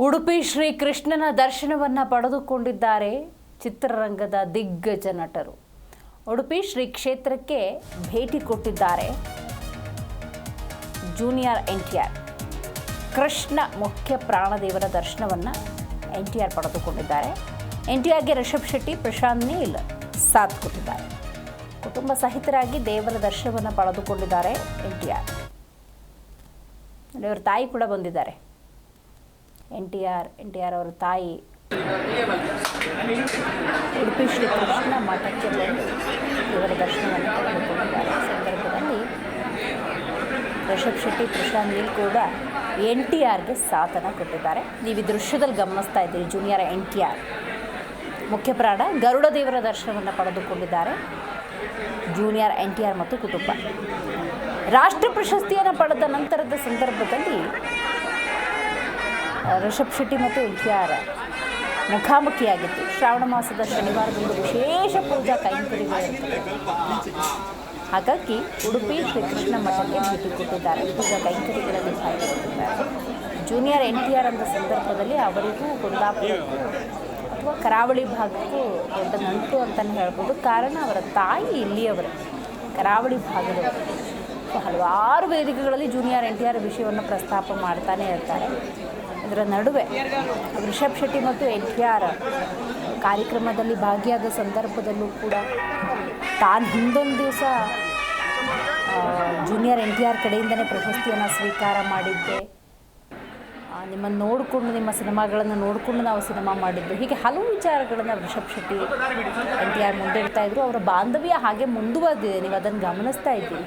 ಉಡುಪಿ ಶ್ರೀ ಕೃಷ್ಣನ ದರ್ಶನವನ್ನ ಪಡೆದುಕೊಂಡಿದ್ದಾರೆ ಚಿತ್ರರಂಗದ ದಿಗ್ಗಜ ನಟರು. ಉಡುಪಿ ಶ್ರೀ ಕ್ಷೇತ್ರಕ್ಕೆ ಭೇಟಿ ಕೊಟ್ಟಿದ್ದಾರೆ junior N T R Krishna ಮುಖ್ಯ ಪ್ರಾಣದೇವರ ದರ್ಶನವನ್ನು ಎನ್ ಟಿ ಆರ್ ಪಡೆದುಕೊಂಡಿದ್ದಾರೆ. ಎನ್ ಟಿ ಆರ್ಗೆ ರಿಷಬ್ ಶೆಟ್ಟಿ, ಪ್ರಶಾಂತ್ ನೀಲ್ ಸಾಥ್ ಕೊಟ್ಟಿದ್ದಾರೆ. ಕುಟುಂಬ ಸಹಿತರಾಗಿ ದೇವರ ದರ್ಶನವನ್ನು ಪಡೆದುಕೊಂಡಿದ್ದಾರೆ ಎನ್ ಟಿ ಆರ್ ಇವರ ತಾಯಿ ಕೂಡ ಬಂದಿದ್ದಾರೆ. N T R, N T R ಅವರ ತಾಯಿ. ಉಡುಪಿ ಶ್ರೀ ಕೃಷ್ಣ ಮಠಕ್ಕೆ ಬಂದು ಇವರ ದರ್ಶನವನ್ನು ಪಡೆದುಕೊಂಡಿದ್ದಾರೆ. ಸಂದರ್ಭದಲ್ಲಿ ರಿಷಬ್ ಶೆಟ್ಟಿ ಪ್ರಶಾಂತ್ ನೀಲ್ ಕೂಡ ಎನ್ ಟಿ ಆರ್ಗೆ ಸಾಥನ ಕೊಟ್ಟಿದ್ದಾರೆ. ನೀವು ಈ ದೃಶ್ಯದಲ್ಲಿ ಗಮನಿಸ್ತಾ ಇದ್ದೀರಿ, ಜೂನಿಯರ್ ಎನ್ ಟಿ ಆರ್. ಮುಖ್ಯ ಪ್ರಾಣ ಗರುಡ ದೇವರ ದರ್ಶನವನ್ನು ಪಡೆದುಕೊಂಡಿದ್ದಾರೆ. ಜೂನಿಯರ್ ಎನ್ ಟಿ ಆರ್ ಮತ್ತು ಕುಟುಂಬ. ರಾಷ್ಟ್ರ ಪ್ರಶಸ್ತಿಯನ್ನು ಪಡೆದ ನಂತರದ ಸಂದರ್ಭದಲ್ಲಿ ರಿಷಬ್ ಶೆಟ್ಟಿ ಮತ್ತು ಆರ್ ಮುಖಾಮುಖಿಯಾಗಿತ್ತು ಶ್ರಾವಣ ಮಾಸದ ಶನಿವಾರದಂದು ವಿಶೇಷ ಪೂಜಾ ಕೈಂಕರ್ಯಗಳಿರುತ್ತವೆ ಹಾಗಾಗಿ ಉಡುಪಿ ಶ್ರೀಕೃಷ್ಣ ಮಠಕ್ಕೆ ಭೇಟಿ ಕೊಟ್ಟಿದ್ದಾರೆ. ಪೂಜಾ ಕೈಂಕರ್ಯಗಳಲ್ಲಿ ಭಾಗಿಯಾಗಿದ್ದಾರೆ. ಜೂನಿಯರ್ ಎನ್ ಟಿ ಆರ್ ಅಂದ ಸಂದರ್ಭದಲ್ಲಿ ಅವರಿಗೂ ಕುಂದಾಪುರಕ್ಕೂ ಅಥವಾ ಕರಾವಳಿ ಭಾಗಕ್ಕೂ ದೊಡ್ಡ ನಂಟು ಅಂತಲೇ ಹೇಳ್ಬೋದು. ಕಾರಣ ಅವರ ತಾಯಿ ಇಲ್ಲಿಯವರು. ಕರಾವಳಿ ಭಾಗದವರು. ಹಲವಾರು ವೇದಿಕೆಗಳಲ್ಲಿ ಜೂನಿಯರ್ ಎನ್ ಟಿ ಆರ್ ವಿಷಯವನ್ನು ಪ್ರಸ್ತಾಪ ಮಾಡ್ತಾನೆ ಇರ್ತಾರೆ. ಇದರ ನಡುವೆ ರಿಷಬ್ ಶೆಟ್ಟಿ ಮತ್ತು ಎನ್ ಟಿ ಆರ್ ಕಾರ್ಯಕ್ರಮದಲ್ಲಿ ಭಾಗಿಯಾದ ಸಂದರ್ಭದಲ್ಲೂ ಕೂಡ ತಾನು ಹಿಂದೊಂದು ದಿವಸ ಜೂನಿಯರ್ ಎನ್ ಟಿ ಆರ್ ಕಡೆಯಿಂದನೇ ಪ್ರಶಸ್ತಿಯನ್ನು ಸ್ವೀಕಾರ ಮಾಡಿದ್ದೆ. ನಿಮ್ಮನ್ನು ನೋಡಿಕೊಂಡು, ನಿಮ್ಮ ಸಿನಿಮಾಗಳನ್ನು ನೋಡಿಕೊಂಡು ನಾವು ಸಿನಿಮಾ ಮಾಡಿದ್ದು. ಹೀಗೆ ಹಲವು ವಿಚಾರಗಳನ್ನು Rishab Shetty N T R ಮುಂದಿಡ್ತಾ ಇದ್ರು. ಅವರ ಬಾಂಧವ್ಯ ಹಾಗೆ ಮುಂದುವರೆದಿದೆ. ನೀವು ಅದನ್ನು ಗಮನಿಸ್ತಾ ಇದ್ದೀರಿ.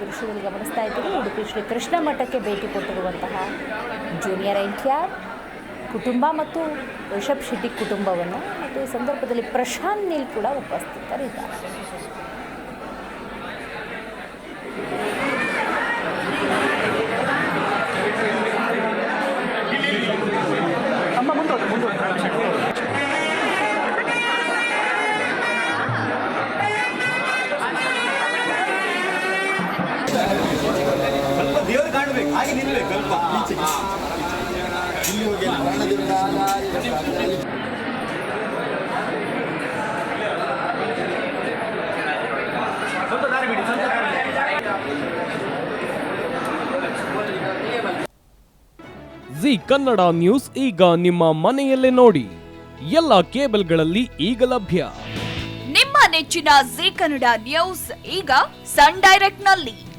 ದೃಶ್ಯದಲ್ಲಿ ಗಮನಿಸ್ತಾ ಇದ್ದೀರಿ ಉಡುಪಿ ಶ್ರೀ ಕೃಷ್ಣ ಮಠಕ್ಕೆ ಭೇಟಿ ಕೊಟ್ಟಿರುವಂತಹ ಜೂನಿಯರ್ ಎನ್ ಟಿ ಆರ್ ಕುಟುಂಬ ಮತ್ತು ರಿಷಬ್ ಶೆಟ್ಟಿ ಕುಟುಂಬವನ್ನು ಮತ್ತು ಈ ಸಂದರ್ಭದಲ್ಲಿ ಪ್ರಶಾಂತ್ ನೀಲ್ ಕೂಡ ಉಪಸ್ಥಿತರಿದ್ದಾರೆ. ಕಾಣಬೇಕು ಹಾಗೆ ನಿಲ್ಬೇಕು ಸ್ವಲ್ಪ ಇಲ್ಲಿ ಹೋಗಿ ಸ್ವಲ್ಪ ದಾರಿ. ಸ್ವಲ್ಪ ಜಿ ಕನ್ನಡ ನ್ಯೂಸ್ ಈಗ ನಿಮ್ಮ ಮನೆಯಲ್ಲೇ ನೋಡಿ. ಎಲ್ಲ ಕೇಬಲ್ಗಳಲ್ಲಿ ಈಗ ಲಭ್ಯ. ನಿಮ್ಮ ನೆಚ್ಚಿನ ಜಿ ಕನ್ನಡ ನ್ಯೂಸ್ ಈಗ ಸನ್ ಡೈರೆಕ್ಟ್ನಲ್ಲಿ